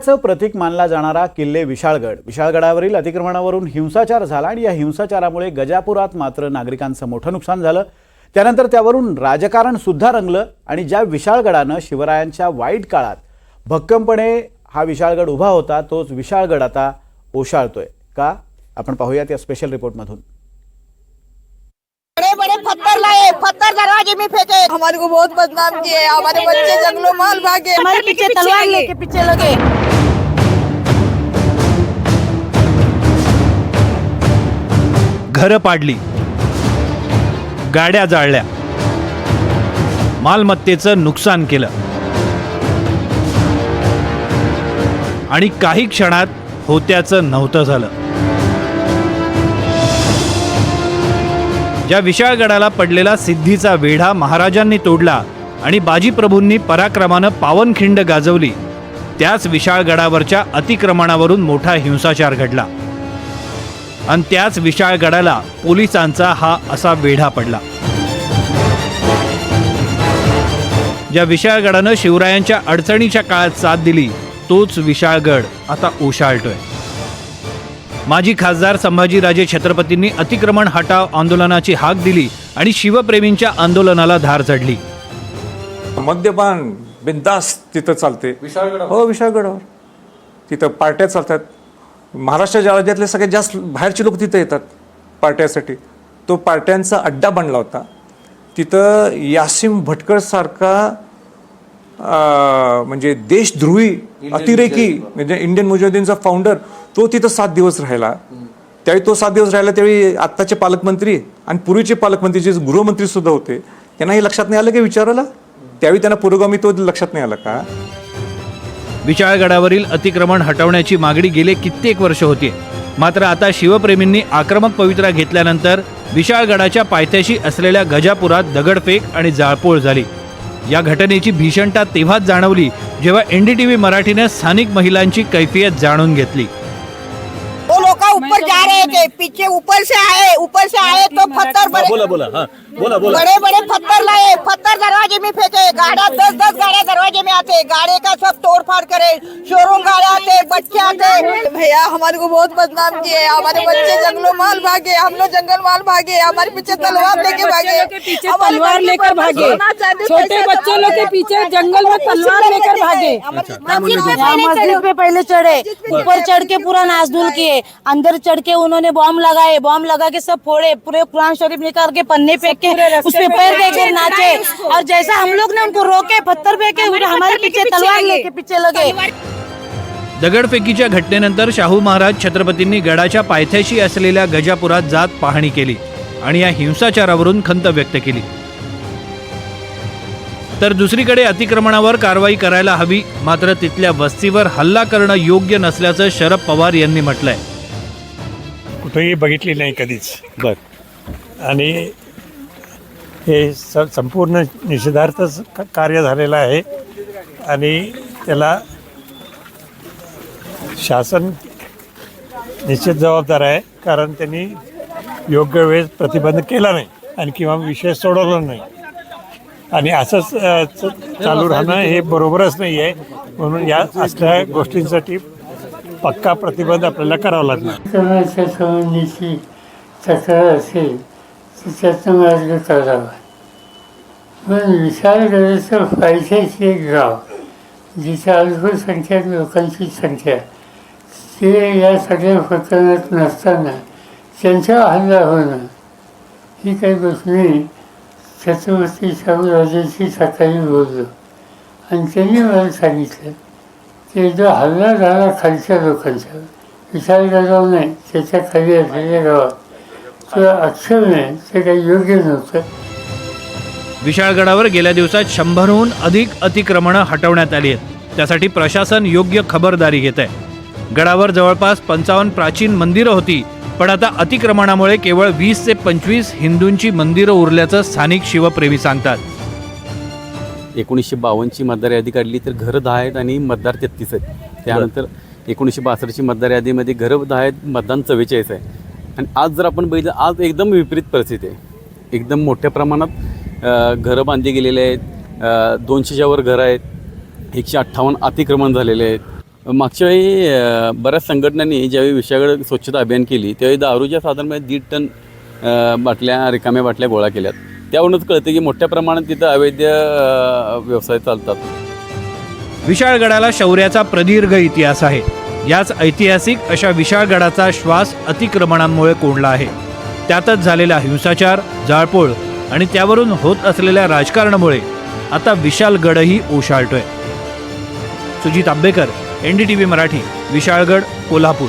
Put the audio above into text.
चं प्रतीक मानला जाणारा किल्ले विशाळगड. विशाळगडावरील अतिक्रमणावरून हिंसाचार झाला आणि या हिंसाचारामुळे गजापुरात मात्र नागरिकांचं मोठं नुकसान झालं. त्यानंतर त्यावरून राजकारण सुद्धा रंगलं आणि ज्या विशाळगडानं शिवरायांच्या वाईट काळात भक्कमपणे हा विशाळगड उभा होता तोच विशाळगड आता ओशाळतोय. का? आपण पाहूयात या स्पेशल रिपोर्टमधून बड़े बड़े पत्थर लाए पत्थर दरवाजे में फेंके. हमारे को बहुत बदनाम किए हमारे बच्चे जंगलों माल भागे. हमारे पीछे तलवार लेके पीछे लगे. घरं पाडली. गाड्या जाळल्या. मालमत्तेचं नुकसान केलं. आणि काही क्षणात होत्याचं नव्हतं झालं. ज्या विशाळगडाला पडलेला सिद्धीचा वेढा महाराजांनी तोडला आणि बाजीप्रभूंनी पराक्रमानं पावनखिंड गाजवली त्याच विशाळगडावरच्या अतिक्रमणावरून मोठा हिंसाचार घडला. आणि त्याच विशाळगडाला पोलिसांचा हा असा वेढा पडला. ज्या विशाळगडानं शिवरायांच्या अडचणीच्या काळात साथ दिली तोच विशाळगड आता ओशाळतोय. माजी खासदार संभाजीराजे छत्रपतींनी अतिक्रमण हटाव आंदोलनाची हाक दिली आणि शिवप्रेमींच्या आंदोलनाला धार चढली. मद्यपान बिंदास तिथं चालते. हो विशाळगडावर. तिथं पार्ट्या चालतात. महाराष्ट्र राज्यातले सगळ्यात जास्त बाहेरचे लोक तिथं येतात पार्ट्यासाठी. तो पार्ट्यांचा अड्डा बनला होता. तिथं यासिम भटकळ सारखा अं, म्हणजे देशद्रोही अतिरेकी म्हणजे इंडियन मुजाहिदीनचा फाउंडर तो तिथं सात दिवस राहिला. त्यावेळी तो सात दिवस राहिला त्यावेळी आत्ताचे पालकमंत्री आणि पूर्वीचे पालकमंत्री जे गृहमंत्री सुद्धा होते त्यांना हे लक्षात नाही आलं की विचारायला? त्यावेळी त्यांना पुरोगामी तो लक्षात नाही आला का? विशाळगडावरील अतिक्रमण हटवण्याची मागणी गेले कित्येक वर्ष होती. मात्र आता शिवप्रेमींनी आक्रमक पवित्रा घेतल्यानंतर विशाळगडाच्या पायथ्याशी असलेल्या गजापुरात दगडफेक आणि जाळपोळ झाली. या घटनेची भीषणता तेव्हाच जाणवली जेव्हा एनडीटीव्ही मराठीने स्थानिक महिलांची कैफियत जाणून घेतली. ऊपर जा रहे थे पीछे ऊपर से आए ऊपर से आए तो पत्थर बड़े बोला बोला बोला बोला। बड़े बड़े पत्थर लाए पत्थर दरवाजे में फेंके गाड़ा दस दस गाड़ियाँ दरवाजे में आते गाड़े का सब तोड़ फाड़ करे शोरूम गाड़े आते बच्चे आते। भैया हमारे को बहुत बदनाम किए हमारे बच्चे जंगलों माल भागे हम लोग जंगल माल भागे हमारे पीछे तलवार लेके भागे पीछे तलवार लेकर भागे छोटे बच्चे लोग के पीछे जंगल में तलवार लेकर भागे। मस्जिद पे पहले चढ़े ऊपर चढ़ के पूरा नाजदुल किए अंदर चढ़ के उन्होंने बॉम्ब लगाए बॉम्ब लगा के सब फोड़े पूरे कुरान शरीफ निकाल के पन्ने फेंक के उस पे पैर देकर नाचे। और जैसा हम लोग ने उनको रोके पत्थर फेंके हमारे पीछे तलवार लेके पीछे लगे। दगडफेकीच्या घटनेनंतर शाहू महाराज छत्रपतींनी गडाच्या पायथ्याशी असलेल्या गजापुरात जात पाहणी केली आणि या हिंसाचारावरून खंत व्यक्त केली. तर दुसरीकडे अतिक्रमणावर कारवाई करायला हवी मात्र तिथल्या वस्तीवर हल्ला करणं योग्य नसल्याचं शरद पवार यांनी म्हटलंय. कुठेही बघितली नाही कधीच. बर. आणि हे स संपूर्ण निषेधार्थच क- कार्य झालेलं आहे. आणि त्याला शासन निश्चित जबाबदार आहे कारण त्यांनी योग्य वेळेस प्रतिबंध केला नाही आणि किंवा विषय सोडवला नाही. आणि असंच अ, च- चालू राहणं हे बरोबरच नाही आहे म्हणून या असल्या गोष्टींसाठी पक्का प्रतिबंध आपल्याला करावा लागणार. समाजाच्या संबंधीची तक्रार असेल तर त्याचा मार्ग काढावा. पण विशाळगडाचं पायथ्याशी एक गाव जिथे अल्पसंख्याक लोकांची संख्या ते या सगळ्या प्रकरणात नसताना त्यांचा हल्ला होणं ही काही गोष्ट मी छत्रपती शाहूराजांशी सकाळी बोललो. आणि त्यांनी मला सांगितलं की जो हल्ला झाला खालच्या लोकांच्यावर विशाळगडावर नाही त्याच्याखाली असलेल्या गावात किंवा अक्षर आहे ते काही योग्य नव्हतं विशाळगडावर गेल्या दिवसात शंभरहून अधिक अतिक्रमणं हटवण्यात आली आहेत त्यासाठी प्रशासन योग्य खबरदारी घेत आहे गडावर जवळपास पंचावन्न प्राचीन मंदिरं होती पण आता अतिक्रमणामुळे केवळ वीस ते पंचवीस हिंदूंची मंदिरं उरल्याचं स्थानिक शिवप्रेमी सांगतात. एकोणीसशे बावन्नची मतदार यादी काढली तर घरं दहा आहेत आणि मतदार तेहतीस आहेत. त्यानंतर एकोणीसशे बासष्टची मतदार यादीमध्ये घरं दहा आहेत मतदान चव्वेचाळीस आहे. आणि आज जर आपण बघितलं आज एकदम विपरीत परिस्थिती आहे. एकदम मोठ्या प्रमाणात घरं बांधली गेलेली आहेत. दोनशेच्यावर घरं आहेत. एकशे अठ्ठावन्न अतिक्रमण झालेले आहेत. मागच्या वेळी बऱ्याच संघटनांनी ज्यावेळी विषयाकडे स्वच्छता अभियान केली त्यावेळी दारूच्या साधारणपणे दीड टन बाटल्या रिकाम्या बाटल्या गोळा केल्यात. त्यावरूनच कळते की मोठ्या प्रमाणात तिथं अवैध व्यवसाय चालतात. विशाळगडाला शौर्याचा प्रदीर्घ इतिहास आहे. याच ऐतिहासिक अशा विशाळगडाचा श्वास अतिक्रमणांमुळे कोंडला आहे. त्यातच झालेला हिंसाचार जाळपोळ आणि त्यावरून होत असलेल्या राजकारणामुळे आता विशालगडही ओशाळतोय. Sujit Ambekar N D T V Marathi Vishalgad Kolhapur.